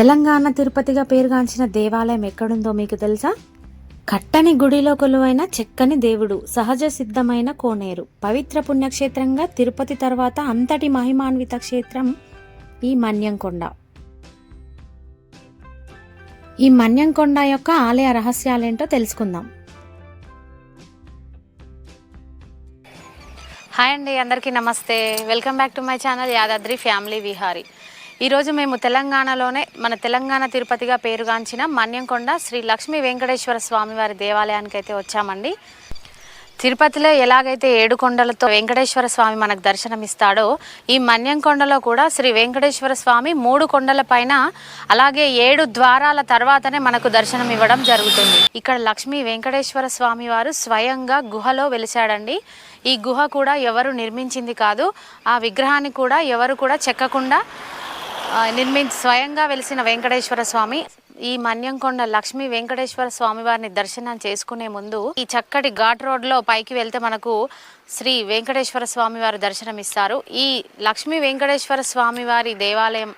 తెలంగాణ తిరుపతిగా పేరుగాంచిన దేవాలయం ఎక్కడుందో మీకు తెలుసా? కట్టని గుడిలో కొలువైన చెక్కని దేవుడు సహజ సిద్ధమైన కోనేరు. పవిత్ర పుణ్యక్షేత్రంగా తిరుపతి తర్వాత అంతటి మహిమాన్విత క్షేత్రం ఈ మన్యంకొండ. ఈ మన్యంకొండ యొక్క ఆలయ రహస్యాలేంటో తెలుసుకుందాం. హాయ్ అండి అందరికీ నమస్తే. Welcome back to my channel Yadadri family Vihari. ఈరోజు మేము తెలంగాణలోనే మన తెలంగాణ తిరుపతిగా పేరుగాంచిన మన్యంకొండ శ్రీ లక్ష్మీ వెంకటేశ్వర స్వామివారి దేవాలయానికి అయితే వచ్చామండి. తిరుపతిలో ఎలాగైతే ఏడు కొండలతో వెంకటేశ్వర స్వామి మనకు దర్శనమిస్తాడో ఈ మన్యంకొండలో కూడా శ్రీ వెంకటేశ్వర స్వామి మూడు కొండల పైన అలాగే ఏడు ద్వారాల తర్వాతనే మనకు దర్శనం ఇవ్వడం జరుగుతుంది. ఇక్కడ లక్ష్మీ వెంకటేశ్వర స్వామి వారు స్వయంగా గుహలో వెలిశాడండి. ఈ గుహ కూడా ఎవరు నిర్మించింది కాదు ఆ విగ్రహాన్ని కూడా ఎవరు కూడా చెక్కకుండా నిర్మించి స్వయంగా వెలిసిన వెంకటేశ్వర స్వామి ఈ మన్యంకొండ లక్ష్మీ వెంకటేశ్వర స్వామి వారిని దర్శనం చేసుకునే ముందు ఈ చక్కటి ఘాట్ రోడ్లో పైకి వెళ్తే మనకు శ్రీ వెంకటేశ్వర స్వామి వారు దర్శనం ఇస్తారు ఈ లక్ష్మీ వెంకటేశ్వర స్వామి వారి దేవాలయం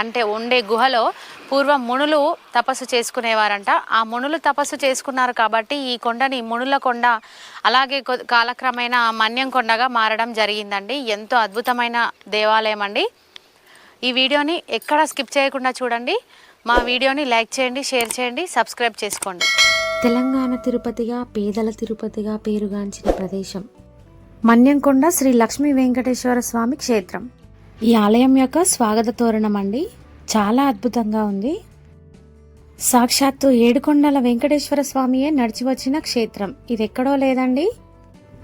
అంటే ఉండే గుహలో పూర్వం మునులు తపస్సు చేసుకునేవారంట. ఆ మునులు తపస్సు చేసుకున్నారు కాబట్టి ఈ కొండని మునుల కొండ అలాగే కాలక్రమేణా మన్యం కొండగా మారడం జరిగిందండి. ఎంతో అద్భుతమైన దేవాలయం అండి. ఈ వీడియోని ఎక్కడ స్కిప్ చేయకుండా చూడండి. మా వీడియోని లైక్ చేయండి షేర్ చేయండి సబ్స్క్రైబ్ చేసుకోండి. తెలంగాణ తిరుపతిగా పేదల తిరుపతిగా పేరుగాంచిన ప్రదేశం. మన్యంకొండ శ్రీ లక్ష్మీ వెంకటేశ్వర స్వామి క్షేత్రం. ఈ ఆలయం యొక్క స్వాగత తోరణం అండి. చాలా అద్భుతంగా ఉంది. సాక్షాత్తు ఏడుకొండల వెంకటేశ్వర స్వామియే నడిచి వచ్చిన క్షేత్రం. ఇది ఎక్కడో లేదండి.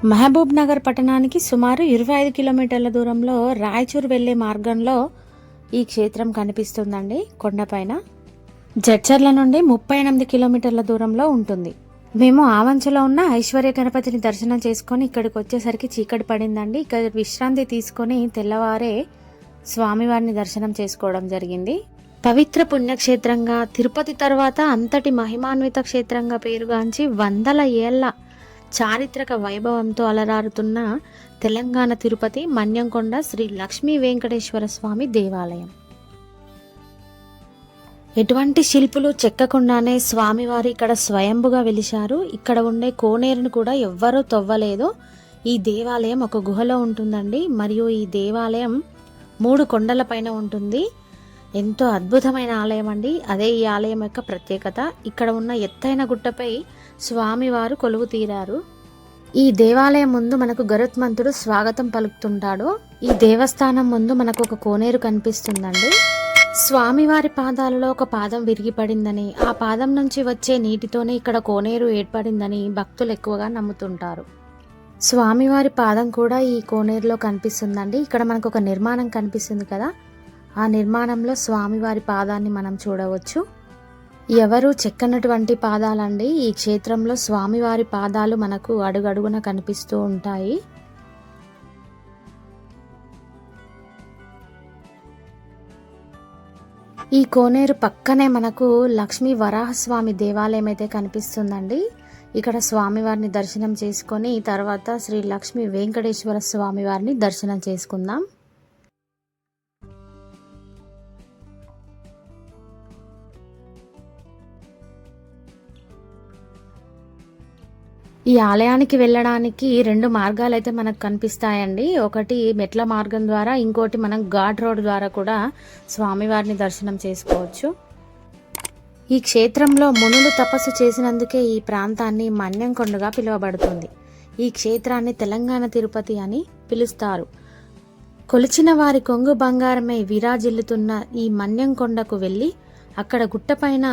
మహబూబ్ నగర్ పట్టణానికి సుమారు ఇరవై ఐదు కిలోమీటర్ల దూరంలో రాయచూర్ వెళ్ళే మార్గంలో ఈ క్షేత్రం కనిపిస్తుందండి కొండపైన జడ్చర్ల నుండి ముప్పై ఎనిమిది కిలోమీటర్ల దూరంలో ఉంటుంది. మేము ఆవంచలో ఉన్న ఐశ్వర్య గణపతిని దర్శనం చేసుకొని ఇక్కడికి వచ్చేసరికి చీకటి పడిందండి. ఇక్కడ విశ్రాంతి తీసుకొని తెల్లవారే స్వామివారిని దర్శనం చేసుకోవడం జరిగింది. పవిత్ర పుణ్యక్షేత్రంగా తిరుపతి తర్వాత అంతటి మహిమాన్విత క్షేత్రంగా పేరుగాంచి వందల ఏళ్ళ చారిత్రక వైభవంతో అలరారుతున్న తెలంగాణ తిరుపతి మన్యంకొండ శ్రీ లక్ష్మీ వెంకటేశ్వర స్వామి దేవాలయం. ఎటువంటి శిల్పులు చెక్కకుండానే స్వామివారి ఇక్కడ స్వయంభుగా వెలిశారు. ఇక్కడ ఉండే కోనేరును కూడా ఎవ్వరూ తవ్వలేదు. ఈ దేవాలయం ఒక గుహలో ఉంటుందండి. మరియు ఈ దేవాలయం మూడు కొండల పైన ఉంటుంది. ఎంతో అద్భుతమైన ఆలయం అండి. అదే ఈ ఆలయం యొక్క ప్రత్యేకత. ఇక్కడ ఉన్న ఎత్తైన గుట్టపై స్వామివారు కొలువు తీరారు. ఈ దేవాలయం ముందు మనకు గరుత్మంతుడు స్వాగతం పలుకుతుంటాడు. ఈ దేవస్థానం ముందు మనకు ఒక కోనేరు కనిపిస్తుందండి. స్వామివారి పాదాలలో ఒక పాదం విరిగిపడిందని ఆ పాదం నుంచి వచ్చే నీటితోనే ఇక్కడ కోనేరు ఏర్పడిందని భక్తులు ఎక్కువగా నమ్ముతుంటారు. స్వామివారి పాదం కూడా ఈ కోనేరులో కనిపిస్తుందండి. ఇక్కడ మనకు ఒక నిర్మాణం కనిపిస్తుంది కదా. ఆ నిర్మాణంలో స్వామివారి పాదాన్ని మనం చూడవచ్చు. ఎవరు చెక్కనటువంటి పాదాలండి. ఈ క్షేత్రంలో స్వామివారి పాదాలు మనకు అడుగడుగున కనిపిస్తూ ఉంటాయి. ఈ కోనేరు పక్కనే మనకు లక్ష్మీ వరాహస్వామి దేవాలయం అయితే కనిపిస్తుందండి. ఇక్కడ స్వామివారిని దర్శనం చేసుకొని తర్వాత శ్రీ లక్ష్మీ వెంకటేశ్వర స్వామివారిని దర్శనం చేసుకుందాం. ఈ ఆలయానికి వెళ్ళడానికి రెండు మార్గాలు అయితే మనకు కనిపిస్తాయండి. ఒకటి మెట్ల మార్గం ద్వారా ఇంకోటి మనం ఘాట్ రోడ్ ద్వారా కూడా స్వామివారిని దర్శనం చేసుకోవచ్చు. ఈ క్షేత్రంలో మునులు తపస్సు చేసినందుకే ఈ ప్రాంతాన్ని మన్యంకొండగా పిలువబడుతుంది. ఈ క్షేత్రాన్ని తెలంగాణ తిరుపతి అని పిలుస్తారు. కొలిచిన వారి కొంగు బంగారమై విరాజిల్లుతున్న ఈ మన్యంకొండకు వెళ్ళి అక్కడ గుట్టపైన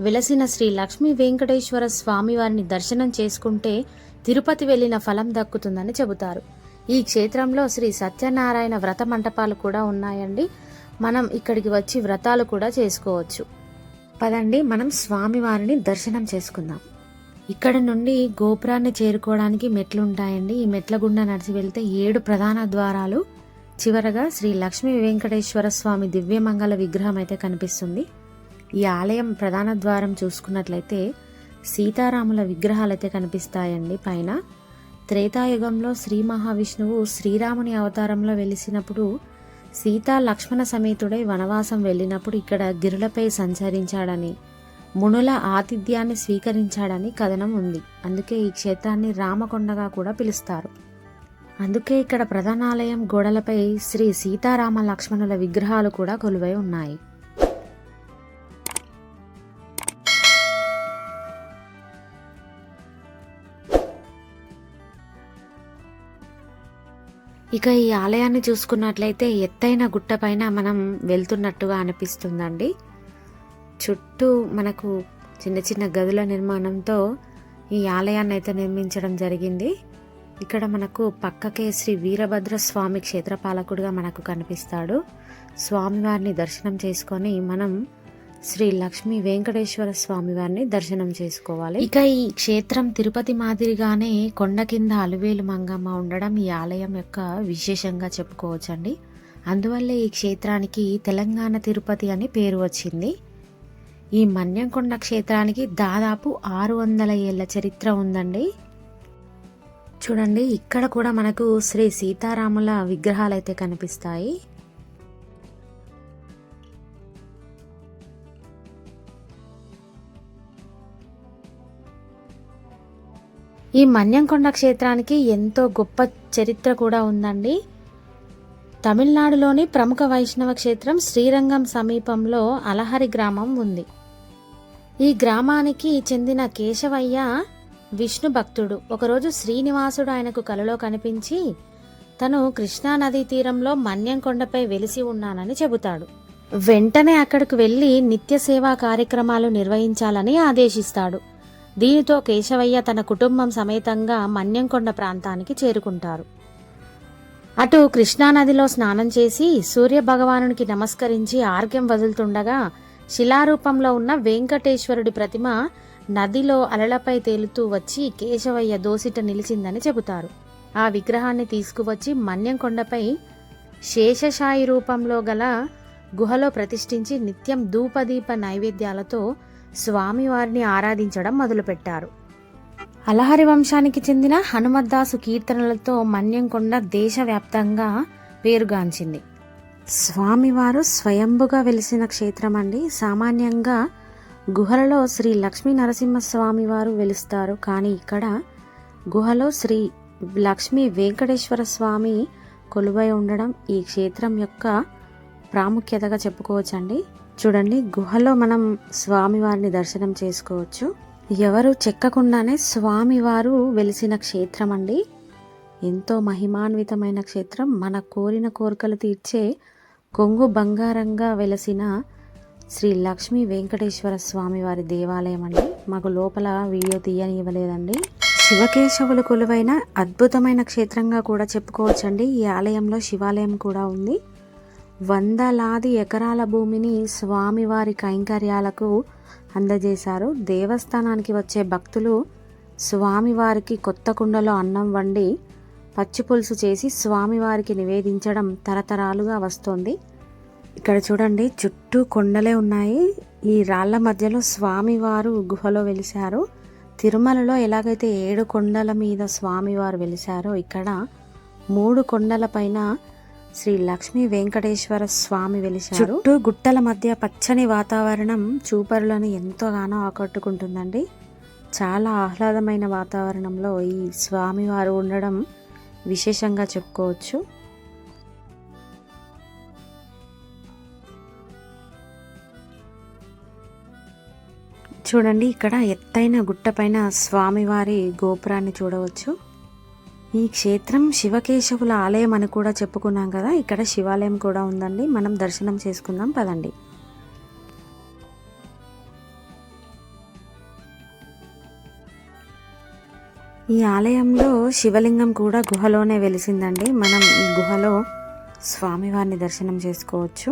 వెలసిన శ్రీ లక్ష్మీ వెంకటేశ్వర స్వామివారిని దర్శనం చేసుకుంటే తిరుపతి వెళ్ళిన ఫలం దక్కుతుందని చెబుతారు. ఈ క్షేత్రంలో శ్రీ సత్యనారాయణ వ్రత మంటపాలు కూడా ఉన్నాయండి. మనం ఇక్కడికి వచ్చి వ్రతాలు కూడా చేసుకోవచ్చు. పదండి మనం స్వామివారిని దర్శనం చేసుకుందాం. ఇక్కడ నుండి గోపురాన్ని చేరుకోవడానికి మెట్లు ఉంటాయండి. ఈ మెట్ల గుండా నడిచి వెళ్తే ఏడు ప్రధాన ద్వారాలు. చివరగా శ్రీ లక్ష్మీ వెంకటేశ్వర స్వామి దివ్యమంగళ విగ్రహం అయితే కనిపిస్తుంది. ఈ ఆలయం ప్రధాన ద్వారం చూసుకున్నట్లయితే సీతారాముల విగ్రహాలైతే కనిపిస్తాయండి. పైన త్రేతాయుగంలో శ్రీ మహావిష్ణువు శ్రీరాముని అవతారంలో వెలిసినప్పుడు సీతా లక్ష్మణ సమేతుడై వనవాసం వెళ్ళినప్పుడు ఇక్కడ గిరులపై సంచరించాడని మునుల ఆతిథ్యాన్ని స్వీకరించాడని కథనం ఉంది. అందుకే ఈ క్షేత్రాన్ని రామకొండగా కూడా పిలుస్తారు. అందుకే ఇక్కడ ప్రధానాలయం గోడలపై శ్రీ సీతారామ లక్ష్మణుల విగ్రహాలు కూడా కొలువై ఉన్నాయి. ఇక ఈ ఆలయాన్ని చూసుకున్నట్లయితే ఎత్తైన గుట్టపైన మనం వెళ్తున్నట్టుగా అనిపిస్తుందండి. చుట్టూ మనకు చిన్న చిన్న గదుల నిర్మాణంతో ఈ ఆలయాన్ని అయితే నిర్మించడం జరిగింది. ఇక్కడ మనకు పక్కకే శ్రీ వీరభద్ర స్వామి క్షేత్రపాలకుడిగా మనకు కనిపిస్తాడు. స్వామివారిని దర్శనం చేసుకొని మనం శ్రీ లక్ష్మీ వెంకటేశ్వర స్వామి వారిని దర్శనం చేసుకోవాలి. ఇక ఈ క్షేత్రం తిరుపతి మాదిరిగానే కొండ కింద అలువేలు మంగమ్మ ఉండడం ఈ ఆలయం యొక్క విశేషంగా చెప్పుకోవచ్చండి. అందువల్లే ఈ క్షేత్రానికి తెలంగాణ తిరుపతి అని పేరు వచ్చింది. ఈ మన్యంకొండ క్షేత్రానికి దాదాపు ఆరు వందల ఏళ్ళ చరిత్ర ఉందండి. చూడండి ఇక్కడ కూడా మనకు శ్రీ సీతారాముల విగ్రహాలు అయితే కనిపిస్తాయి. ఈ మన్యంకొండ క్షేత్రానికి ఎంతో గొప్ప చరిత్ర కూడా ఉందండి. తమిళనాడులోని ప్రముఖ వైష్ణవ క్షేత్రం శ్రీరంగం సమీపంలో అలహరి గ్రామం ఉంది. ఈ గ్రామానికి చెందిన కేశవయ్య విష్ణు భక్తుడు. ఒకరోజు శ్రీనివాసుడు ఆయనకు కలలో కనిపించి తను కృష్ణా నదీ తీరంలో మన్యంకొండపై వెలిసి ఉన్నానని చెబుతాడు. వెంటనే అక్కడికి వెళ్ళి నిత్య సేవా కార్యక్రమాలు నిర్వహించాలని ఆదేశిస్తాడు. దీనితో కేశవయ్య తన కుటుంబం సమేతంగా మన్యంకొండ ప్రాంతానికి చేరుకుంటారు. అటు కృష్ణానదిలో స్నానం చేసి సూర్య భగవానునికి నమస్కరించి ఆర్గ్యం వదులుతుండగా శిలారూపంలో ఉన్న వెంకటేశ్వరుడి ప్రతిమ నదిలో అలలపై తేలుతూ వచ్చి కేశవయ్య దోసిట నిలిచిందని చెబుతారు. ఆ విగ్రహాన్ని తీసుకువచ్చి మన్యం కొండపై శేషశాయి రూపంలో గల గుహలో ప్రతిష్ఠించి నిత్యం ధూపదీప నైవేద్యాలతో స్వామివారిని ఆరాధించడం మొదలుపెట్టారు. అలహరి వంశానికి చెందిన హనుమద్దాసు కీర్తనలతో మన్యంకొండ దేశవ్యాప్తంగా పేరుగాంచింది. స్వామివారు స్వయంభుగా వెలిసిన క్షేత్రం అండి సామాన్యంగా గుహలలో శ్రీ లక్ష్మీ నరసింహస్వామి వారు వెలుస్తారు. కానీ ఇక్కడ గుహలో శ్రీ లక్ష్మీ వెంకటేశ్వర స్వామి కొలువై ఉండడం ఈ క్షేత్రం యొక్క ప్రాముఖ్యతగా చెప్పుకోవచ్చండి. చూడండి గుహలో మనం స్వామివారిని దర్శనం చేసుకోవచ్చు. ఎవరు చెక్కకుండానే స్వామివారు వెలిసిన క్షేత్రం అండి ఎంతో మహిమాన్వితమైన క్షేత్రం. మన కోరిన కోరికలు తీర్చే కొంగు బంగారంగా వెలసిన శ్రీ లక్ష్మీ వెంకటేశ్వర స్వామివారి దేవాలయం అండి మాకు లోపల వీడియో తీయనివ్వలేదండి. శివకేశవులు కొలువైన అద్భుతమైన క్షేత్రంగా కూడా చెప్పుకోవచ్చండి. ఈ ఆలయంలో శివాలయం కూడా ఉంది. వందలాది ఎకరాల భూమిని స్వామివారి కైంకర్యాలకు అందజేశారు. దేవస్థానానికి వచ్చే భక్తులు స్వామివారికి కొత్త కుండలో అన్నం వండి పచ్చి పులుసు చేసి స్వామివారికి నివేదించడం తరతరాలుగా వస్తోంది. ఇక్కడ చూడండి చుట్టూ కొండలే ఉన్నాయి. ఈ రాళ్ళ మధ్యలో స్వామివారు గుహలో వెలిశారు. తిరుమలలో ఎలాగైతే ఏడు కొండల మీద స్వామివారు వెలిశారో ఇక్కడ మూడు కొండల పైన శ్రీ లక్ష్మీ వెంకటేశ్వర స్వామి వెలిశారు. చుట్టూ గుట్టల మధ్య పచ్చని వాతావరణం చూపరులను ఎంతోగానో ఆకట్టుకుంటుందండి. చాలా ఆహ్లాదమైన వాతావరణంలో ఈ స్వామివారు ఉండడం విశేషంగా చెప్పుకోవచ్చు. చూడండి ఇక్కడ ఎత్తైన గుట్టపైన స్వామివారి గోపురాన్ని చూడవచ్చు. ఈ క్షేత్రం శివకేశవుల ఆలయం అని కూడా చెప్పుకున్నాం కదా ఇక్కడ శివాలయం కూడా ఉందండి. మనం దర్శనం చేసుకుందాం పదండి. ఈ ఆలయంలో శివలింగం కూడా గుహలోనే వెలిసిందండి. మనం ఈ గుహలో స్వామివారిని దర్శనం చేసుకోవచ్చు.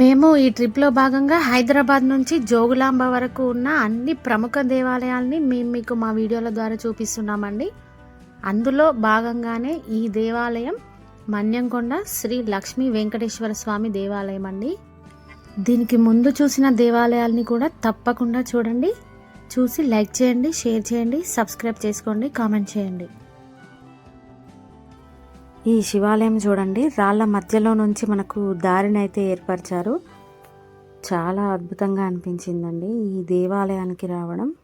మేము ఈ ట్రిప్లో భాగంగా హైదరాబాద్ నుంచి జోగులాంబ వరకు ఉన్న అన్ని ప్రముఖ దేవాలయాల్ని మేము మీకు మా వీడియోల ద్వారా చూపిస్తున్నామండి. అందులో భాగంగానే ఈ దేవాలయం మన్యంకొండ శ్రీ లక్ష్మీ వెంకటేశ్వర స్వామి దేవాలయం అండి దీనికి ముందు చూసిన దేవాలయాల్ని కూడా తప్పకుండా చూడండి. చూసి లైక్ చేయండి షేర్ చేయండి సబ్స్క్రైబ్ చేసుకోండి కామెంట్ చేయండి. ఈ శివాలయం చూడండి. రాళ్ళ మధ్యలో నుంచి మనకు దారిని అయితే ఏర్పరిచారు. చాలా అద్భుతంగా అనిపించిందండి ఈ దేవాలయానికి రావడం.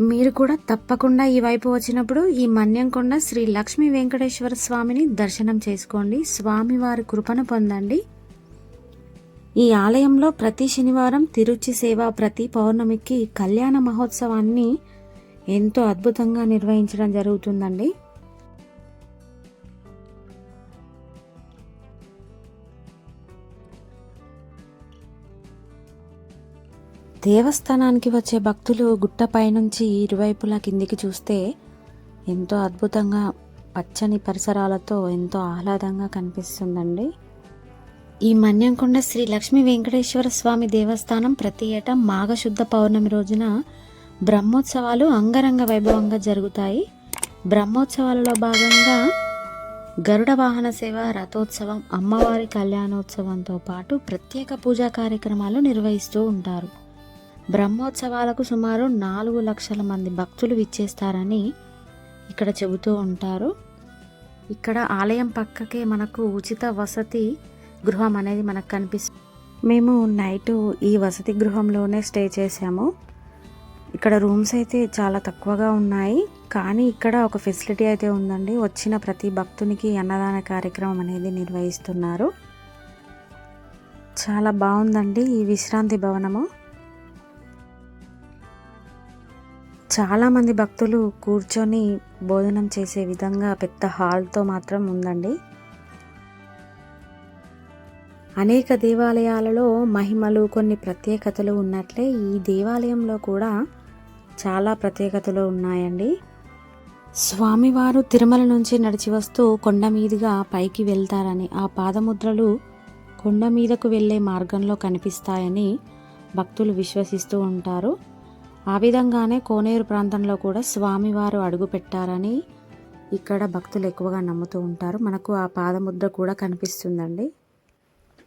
మీరు కూడా తప్పకుండా ఈ వైపు వచ్చినప్పుడు ఈ మన్యంకొండ శ్రీ లక్ష్మీ వెంకటేశ్వర స్వామిని దర్శనం చేసుకోండి. స్వామివారి కృపను పొందండి. ఈ ఆలయంలో ప్రతి శనివారం తిరుచి సేవ ప్రతి పౌర్ణమికి కళ్యాణ మహోత్సవాన్ని ఎంతో అద్భుతంగా నిర్వహించడం జరుగుతుందండి. దేవస్థానానికి వచ్చే భక్తులు గుట్టపై నుంచి ఇరువైపులా కిందికి చూస్తే ఎంతో అద్భుతంగా పచ్చని పరిసరాలతో ఎంతో ఆహ్లాదంగా కనిపిస్తుందండి. ఈ మన్యంకొండ శ్రీ లక్ష్మీ వెంకటేశ్వర స్వామి దేవస్థానం ప్రతి ఏటా మాఘశుద్ధ పౌర్ణమి రోజున బ్రహ్మోత్సవాలు అంగరంగ వైభవంగా జరుగుతాయి. బ్రహ్మోత్సవాలలో భాగంగా గరుడ వాహన సేవ రథోత్సవం అమ్మవారి కళ్యాణోత్సవంతో పాటు ప్రత్యేక పూజా కార్యక్రమాలు నిర్వహిస్తూ ఉంటారు. బ్రహ్మోత్సవాలకు సుమారు నాలుగు లక్షల మంది భక్తులు విచ్చేస్తారని ఇక్కడ చెబుతూ ఉంటారు. ఇక్కడ ఆలయం పక్కకే మనకు ఉచిత వసతి గృహం అనేది మనకు కనిపిస్తుంది మేము నైట్ ఈ వసతి గృహంలోనే స్టే చేసాము ఇక్కడ రూమ్స్ అయితే చాలా తక్కువగా ఉన్నాయి. కానీ ఇక్కడ ఒక ఫెసిలిటీ అయితే ఉందండి. వచ్చిన ప్రతి భక్తునికి అన్నదాన కార్యక్రమం అనేది నిర్వహిస్తున్నారు. చాలా బాగుందండి ఈ విశ్రాంతి భవనము. చాలామంది భక్తులు కూర్చొని భోజనం చేసే విధంగా పెద్ద హాల్తో మాత్రం ఉందండి. అనేక దేవాలయాలలో మహిమలు కొన్ని ప్రత్యేకతలు ఉన్నట్లే ఈ దేవాలయంలో కూడా చాలా ప్రత్యేకతలు ఉన్నాయండి. స్వామివారు తిరుమల నుంచి నడిచి వస్తూ కొండ మీదుగా పైకి వెళ్తారని ఆ పాదముద్రలు కొండ మీదకు వెళ్ళే మార్గంలో కనిపిస్తాయని భక్తులు విశ్వసిస్తూ ఉంటారు. ఆ విధంగానే కోనేరు ప్రాంతంలో కూడా స్వామివారు అడుగుపెట్టారని ఇక్కడ భక్తులు ఎక్కువగా నమ్ముతూ ఉంటారు. మనకు ఆ పాదముద్ర కూడా కనిపిస్తుందండి.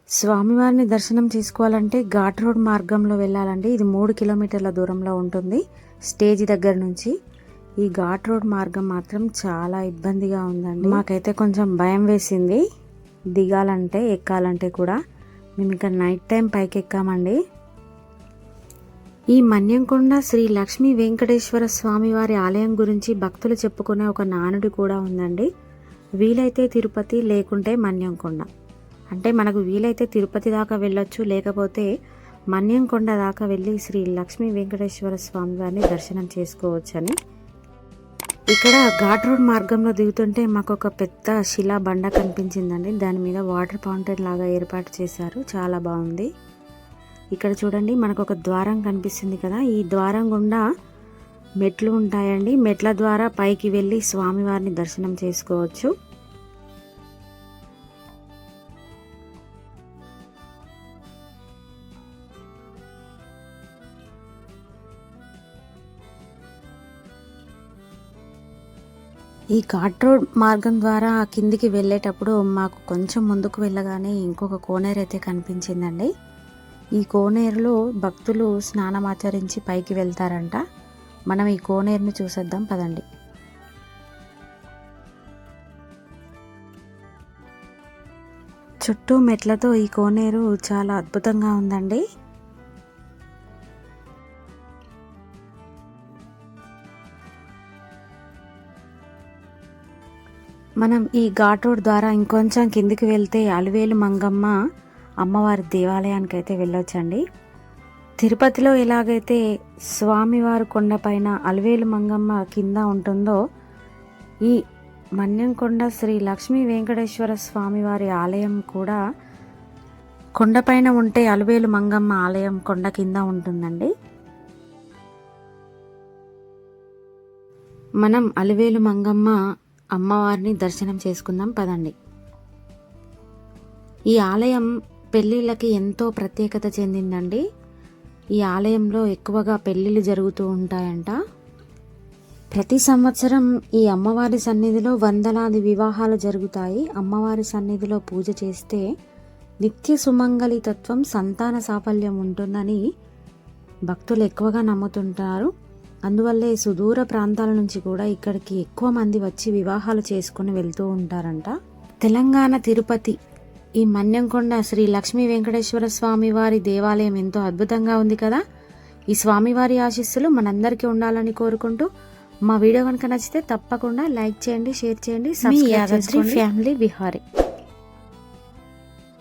స్వామివారిని దర్శనం చేసుకోవాలంటే ఘాట్ రోడ్ మార్గంలో వెళ్ళాలండి. ఇది మూడు కిలోమీటర్ల దూరంలో ఉంటుంది. స్టేజ్ దగ్గర నుంచి ఈ ఘాట్ రోడ్ మార్గం మాత్రం చాలా ఇబ్బందిగా ఉందండి. మాకైతే కొంచెం భయం వేసింది. దిగాలంటే ఎక్కాలంటే కూడా. మేము ఇంకా నైట్ టైం పైకి ఎక్కామండి ఈ మన్యంకొండ శ్రీ లక్ష్మీ వెంకటేశ్వర స్వామి వారి ఆలయం గురించి భక్తులు చెప్పుకునే ఒక నానుడి కూడా ఉందండి. వీలైతే తిరుపతి లేకుంటే మన్యంకొండ. అంటే మనకు వీలైతే తిరుపతి దాకా వెళ్ళొచ్చు లేకపోతే మన్యంకొండ దాకా వెళ్ళి శ్రీ లక్ష్మీ వెంకటేశ్వర స్వామి వారిని దర్శనం చేసుకోవచ్చని. ఇక్కడ ఘాట్ రోడ్ మార్గంలో దిగుతుంటే మాకు ఒక పెద్ద శిలా బండ కనిపించిందండి. దాని మీద వాటర్ ఫౌంటైన్ లాగా ఏర్పాటు చేశారు. చాలా బాగుంది. ఇక్కడ చూడండి మనకు ఒక ద్వారం కనిపిస్తుంది కదా. ఈ ద్వారం గుండా మెట్లు ఉంటాయండి. మెట్ల ద్వారా పైకి వెళ్ళి స్వామివారిని దర్శనం చేసుకోవచ్చు. ఈ ఘాట్ రోడ్ మార్గం ద్వారా కిందికి వెళ్ళేటప్పుడు మాకు కొంచెం ముందుకు వెళ్ళగానే ఇంకొక కోనేరు అయితే కనిపించిందండి. ఈ కోనేరులో భక్తులు స్నానం ఆచరించి పైకి వెళ్తారంట. మనం ఈ కోనేరుని చూసేద్దాం పదండి. చుట్టూ మెట్లతో ఈ కోనేరు చాలా అద్భుతంగా ఉందండి. మనం ఈ ఘాట్ రోడ్ ద్వారా ఇంకొంచెం కిందికి వెళ్తే అలివేలు మంగమ్మ అమ్మవారి దేవాలయానికి అయితే వెళ్ళొచ్చండి. తిరుపతిలో ఎలాగైతే స్వామివారి కొండపైన అలివేలు మంగమ్మ కింద ఉంటుందో ఈ మన్యంకొండ శ్రీ లక్ష్మీ వెంకటేశ్వర స్వామివారి ఆలయం కూడా కొండపైన ఉంటే అలివేలు మంగమ్మ ఆలయం కొండ కింద ఉంటుందండి. మనం అలివేలు మంగమ్మ అమ్మవారిని దర్శనం చేసుకుందాం పదండి. ఈ ఆలయం పెళ్ళిళ్ళకి ఎంతో ప్రత్యేకత చెందిందండి. ఈ ఆలయంలో ఎక్కువగా పెళ్ళిళ్ళు జరుగుతూ ఉంటాయంట. ప్రతి సంవత్సరం ఈ అమ్మవారి సన్నిధిలో వందలాది వివాహాలు జరుగుతాయి. అమ్మవారి సన్నిధిలో పూజ చేస్తే నిత్య సుమంగళి తత్వం సంతాన సాఫల్యం ఉంటుందని భక్తులు ఎక్కువగా నమ్ముతుంటారు. అందువల్లే సుదూర ప్రాంతాల నుంచి కూడా ఇక్కడికి ఎక్కువ మంది వచ్చి వివాహాలు చేసుకుని వెళ్తూ ఉంటారంట. తెలంగాణ తిరుపతి ఈ మన్యంకొండ శ్రీ లక్ష్మీ వెంకటేశ్వర స్వామి వారి దేవాలయం ఎంతో అద్భుతంగా ఉంది కదా? ఈ స్వామివారి ఆశీస్సులు మనందరికీ ఉండాలని కోరుకుంటూ మా వీడియో కనుక నచ్చితే తప్పకుండా లైక్ చేయండి షేర్ చేయండి ఫ్యామిలీ విహారీ.